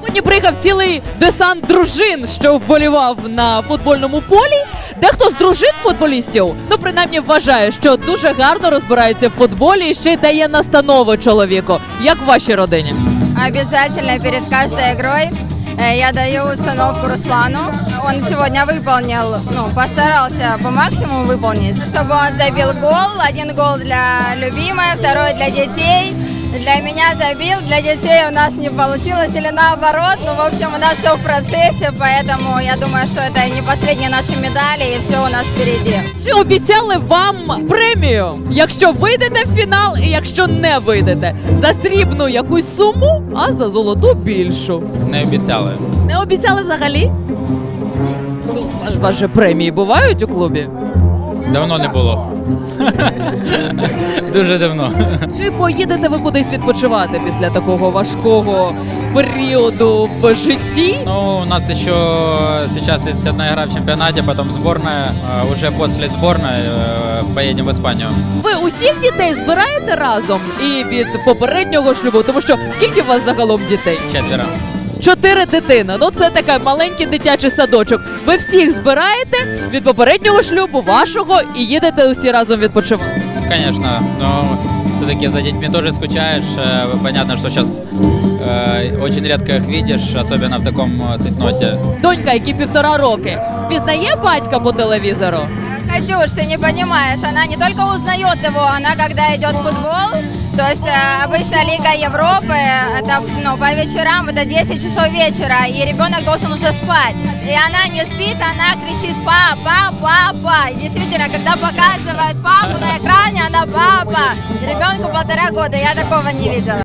Сьогодні приїхав цілий десант дружин, що вболівав на футбольному полі. Дехто з дружин футболістів, ну принаймні вважає, що дуже гарно розбирається в футболі і ще й дає настанови чоловіку. Як в вашій родині? Обязательно перед каждой игрой э, я даю установку Руслану. Он сегодня выполнил, ну, постарался по максимуму выполнить, чтобы он забил гол. Один гол для любимой, второй для детей. для меня забил, для детей у нас не получилось или наоборот. Ну, в общем, у нас все в процессе, поэтому я думаю, что это не последние наши медали и все у нас впереди. Чи обіцяли вам премію, якщо вийдете в фінал і якщо не вийдете? За срібну якусь суму, а за золоту більшу. Не обіцяли. Не обіцяли взагалі? Ну, аж ваші премії бувають у клубі? Давно не було. Дуже давно. Чи поїдете ви кудись відпочивати після такого важкого періоду в житті? Ну, у нас еще сейчас есть одна игра в чемпионате, потом сборная. Э, Уже после сборной э, поедем в Испанию. Ви усіх дітей збираєте разом і від попереднього шлюбу? Тому що скільки у вас загалом дітей? Четверо Чотири дитини. Ну це такий маленький дитячий садочок. Ви всіх збираєте від попереднього шлюбу, вашого, і їдете усі разом відпочивати. Конечно, но все-таки за детьми тоже скучаешь. Э, Понятно, что сейчас очень редко их видишь, особенно в таком э, цейтноте. Донька, якій півтора роки, впізнає батька по телевізору. Катюш, ты не понимаешь, она не только узнает его, она когда идет в футбол, то есть э, обычно Лига Европы, это ну, по вечерам, это 10 часов вечера, и ребенок должен уже спать. И она не спит, она кричит «папа, папа». И действительно, когда показывают папу на экране, она «папа». Ребенку полтора года, я такого не видела.